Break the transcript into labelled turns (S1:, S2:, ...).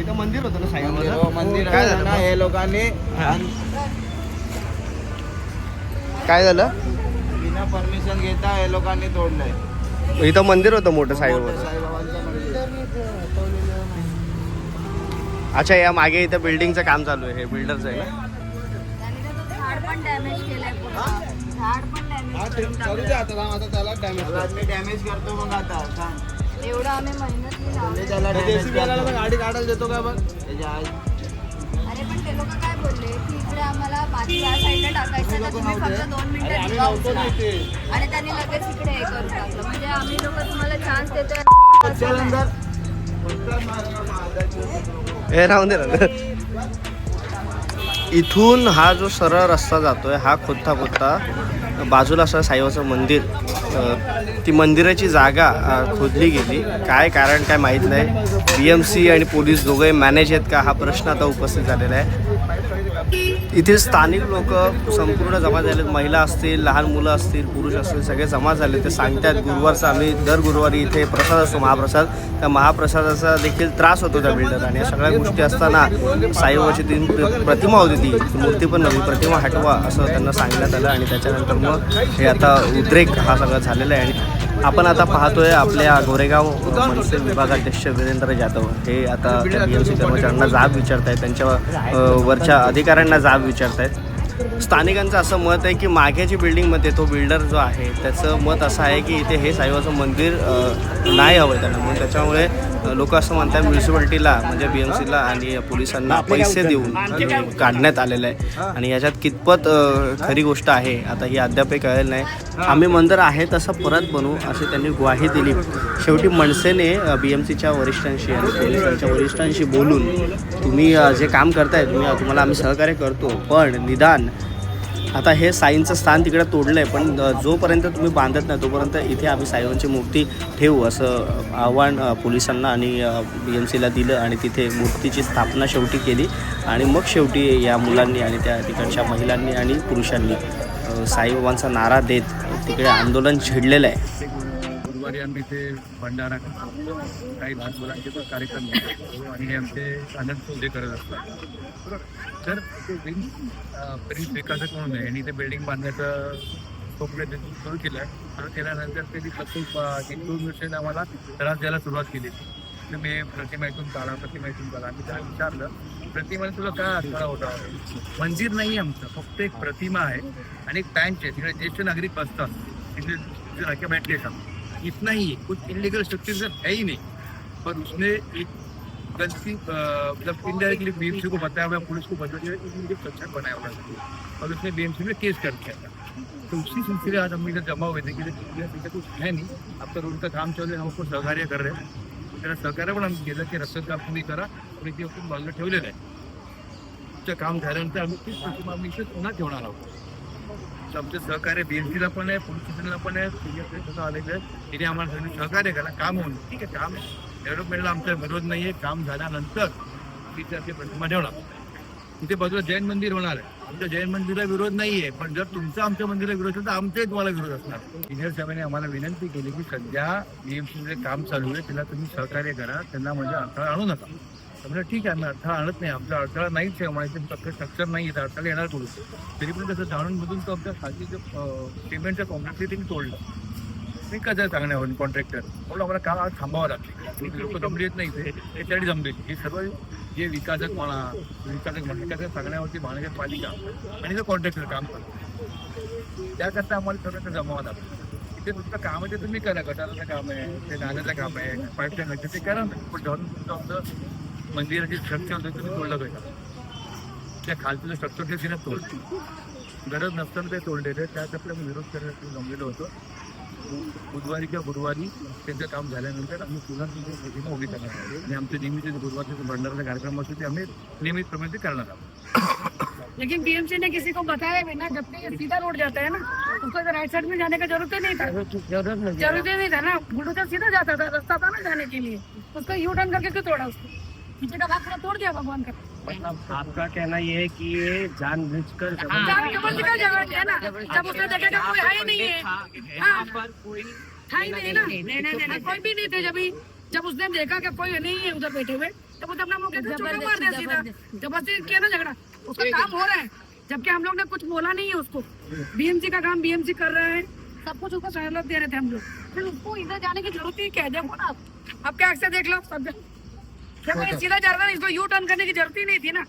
S1: इथं मंदिर होतं ना
S2: मंदिर हो, मंदिर
S1: काय
S2: आहे
S1: झालं
S2: ना
S1: मग?
S2: हे लोकांनी
S1: हा. काय झालं?
S2: बिना परमिशन घेता हे लोकांनी तोडलंय.
S1: इथं मंदिर होतं मोठं
S2: मोठं
S1: साईबाबाचं.
S2: साईबाबांचं मंदिर.
S1: अच्छा या मागे इथं बिल्डिंगचं काम चालू आहे हे बिल्डरचं आहे ना?
S3: त्यांनी त्याचं झाड पण डॅमेज केलंय पूर्ण झाड पण डॅमेज करून टाकलंय.
S2: त्याला मी डॅमेज करतो मग आता सांग
S3: एवढं आम्ही मेहनत
S2: मी
S3: लावली.
S2: त्याला डॅमेज करतो.
S1: गाडी काढायला देतो का बघ
S2: त्याच्या आई-
S3: अरे पण ते लोक काय बोलले? की इकडे आम्हाला पाठी या साईडला टाकायचं तर तुम्ही फक्त दोन मिनिटं दिवा उचला आणि त्यांनी लगेच इकडे हे करून टाकलं. म्हणजे आम्ही लोक तुम्हाला चान्स देतोय.
S2: चल अंदर. फक्त मारा माझा
S1: हे राहून दे ना. इथून हा जो सरळ रस्ता जातोय हा खोदता खोदता बाजूला असं साईबाचं मंदिर ती मंदिराची जागा खोदली गेली. काय कारण काय माहीत नाही. बी एम सी आणि पोलीस दोघे मॅनेज आहेत का हा प्रश्न आता उपस्थित झालेला आहे. इथे स्थानिक लोक संपूर्ण जमा झालेत. महिला असतील लहान मुलं असतील पुरुष असतील सगळे जमा झाले. ते सांगतात गुरुवारचा आम्ही दर गुरुवारी इथे प्रसाद असतो महाप्रसाद. त्या महाप्रसादाचा देखील त्रास होतो त्या बिल्डर आणि या सगळ्या गोष्टी असताना साईबाबाची तीन प्रतिमा होती ती. ती मूर्ती पण नव्हती प्रतिमा हटवा असं त्यांना सांगण्यात आलं आणि त्याच्यानंतर मग हे आता उद्रेक हा सगळा झालेला आहे. आणि आपण आता पाहतोय आपल्या गोरेगाव मनसे विभागाध्यक्ष वीरेंद्र जाधव. हे आता बी एम सी कर्मचाऱ्यांना जाब विचारतायत. त्यांच्या वरच्या अधिकाऱ्यांना जाब विचारतायत. स्थानिकांचं असं मत आहे की मागे जी बिल्डिंगमध्ये तो बिल्डर जो आहे त्याचं मत असं आहे की इथे हे साईबाचं मंदिर नाही हवं आहे त्यांना. म्हणून त्याच्यामुळे लोक असं म्हणतात म्युन्सिपाल्टीला म्हणजे बी एम सीला आणि पोलिसांना पैसे देऊन काढण्यात आलेलं आहे. आणि याच्यात कितपत खरी गोष्ट आहे आता ही अद्यापही कळेल नाही. आम्ही मंदिर आहे तसं परत बनवू अशी त्यांनी ग्वाही दिली. शेवटी मनसेने बी एम सीच्या वरिष्ठांशी आणि पोलिसांच्या वरिष्ठांशी बोलून तुम्ही जे काम करताय तुम्ही तुम्हाला आम्ही सहकार्य करतो. पण निदान आता हे साईंचं स्थान तिकडे तोडलं आहे पण जोपर्यंत तुम्ही बांधत नाही तोपर्यंत इथे आम्ही साईबांची मूर्ती ठेवू असं आव्हान पोलिसांना आणि बी एम सीला दिलं आणि तिथे मूर्तीची स्थापना शेवटी केली. आणि मग शेवटी या मुलांनी आणि त्या तिकडच्या महिलांनी आणि पुरुषांनी साईबाबांचा नारा देत तिकडे आंदोलन छेडलेलं आहे.
S4: गुरुवारी आम्ही इथे भंडारा करतो काही लहान मुलांचे पण कार्यक्रम घेतो आणि हे आमचे आनंद सोडे करत असतात. तर ते प्रिन्स विकासक म्हणून आहे आणि ते बिल्डिंग बांधण्याचं स्वप्न त्यांनी सुरू केलं सुरू केल्यानंतर त्यांनी प्रत्येक एक दोन वर्षाने आम्हाला त्रास द्यायला सुरुवात केली. तर प्रतिमा इथून काढा प्रतिमा इथून काढा आम्ही त्याला विचारलं प्रतिमाने तुला काय अडथळा होता? मंदिर नाही आमचं फक्त एक प्रतिमा आहे आणि एक टँक आहे. तिकडे ज्येष्ठ नागरिक बसतात. तिथे तिथे रखे का? इतना ही है कुछ इलीगल स्ट्रक्चर है ही नहीं। पर उसने एक गलती मतलब इनडायरेक्टली बीएमसी को बताया हुआ पुलिस को बताया हुआ कि स्ट्रक्चर बनाया हुआ और उसने बीएमसी में केस कर दिया था। तो उसी सिलसिले आज हम इधर जमा हुए थे कि देखिए, कुछ है नहीं। अब तो रोड का काम चल आहे हम उसको सहकार्य कर रहे हैं। त्याला सहकार्य पण आम्ही केलं की रस्त्यात काम तुम्ही करा आणि ते आपण बाजूला ठेवलेलं आहे तुमचं काम झाल्यानंतर आम्ही तीच प्रतिमा आम्ही पुन्हा ठेवणार आहोत आमचे सहकार्य बीएमसीला पण आहे पोलीस स्टेशनला पण आहे सीएस तसं आलेलं आहे तिने आम्हाला सगळं सहकार्य करा काम होऊन. ठीक आहे काम डेव्हलपमेंटला आमचा विरोध नाही आहे काम झाल्यानंतर तिथे आपली प्रतिमा ठेवणार तिथे बाजूला जैन मंदिर होणार आहे. आमच्या जैन मंदिरला विरोध नाही आहे पण जर तुमचा आमच्या मंदिरला विरोध असेल तर आमचाही तुम्हाला विरोध असणार. इंजिनियर साहेबांनी आम्हाला विनंती केली की सध्या बीएमसीचे काम चालू आहे त्याला तुम्ही सहकार्य करा. त्यांना म्हणजे अडथळा आणू नका. म्हणजे ठीक आहे आम्ही अडथळा आणत नाही. आमचा अडथळा नाहीच आहे. म्हणायचं फक्त स्ट्रक्चर नाही आहे तर अडथळा येणार थोडं तरी पण कसं जाणून बुजून तो आमच्या जे सिमेंटच्या कॉन्ट्रॅक्टरी त्यांनी तोडलं. मी कसं सांगण्यावर कॉन्ट्रॅक्टर म्हणून आम्हाला काम आज थांबावं लागते लोक जमली येत नाही ते त्याने जमले हे सर्व जे विकासक म्हणा विकासक म्हणा विकासक सांगण्यावरती महानगरपालिका आणि जो कॉन्ट्रॅक्टर काम करतो त्याकरता आम्हाला सगळं ते जमावं लागतं इथे नुसतं काम आहे ते तुम्ही करा गटाराचं काम आहे ते नाल्याचं काम आहे पाईप टाकायचं ते करा ना. पण जाऊन तुमचं आमचं मंदिराची स्ट्रक्चर होतं तुम्ही तोडलं पाहिजे त्या खालचं स्ट्रक्चर ते तिने तोडलं गरज नसताना ते तोडलेले त्यात आपल्याला विरोध करण्यासाठी जमलेलं होतं बुधवारी किंवा गुरुवारी त्यांचं काम झाल्यानंतर आम्ही पुन्हा तिथे उभी करणार आहोत आणि आमचे नेहमीचे गुरुवारचे भंडाराचा कार्यक्रम असतो ते आम्ही नियमितप्रमाणे ते करणार आहोत
S5: लेकिन बीएमसी ने किसी को बताया भी ना जब ये सीधा रोड जाता है ना उसको तो राइट साइड में जाने का ज़रूरत ही नहीं था। ज़रूरत ही नहीं था ना। बुलडोजर सीधा जाता था रास्ता था ना जाने के लिए। उसको यू टर्न करके क्यों तोड़ा उसको? पीछे का भाग पूरा तोड़ दिया भगवान का।
S6: मतलब आपका कहना ये है कि ये जानबूझकर
S5: जान ज़बरदस्ती का झगड़ा किया ना? जब उसने देखा कि कोई है ही नहीं है। हाँ,
S6: पर कोई
S5: था ही नहीं ना? हाँ, कोई भी नहीं थे जब जब उसने देखा कि कोई नहीं है उधर बैठे हुए तब उसने अपना मुँह मार दिया सीधा। ज़बरदस्ती किया ना झगड़ा। उसका काम हो रहा है जबकि हम लोग ने कुछ बोला नहीं है उसको। बीएमसी का काम बीएमसी कर रहे हैं। सब कुछ उसको सहूलत दे रहे थे हम लोग। फिर उसको इधर जाने की ज़रूरत ही क्या है? देखो ना। आप। अब क्या अक्सर देख लो सब सीधा जा रहा था इसको यू टर्न करने की जरूरत ही नहीं थी ना।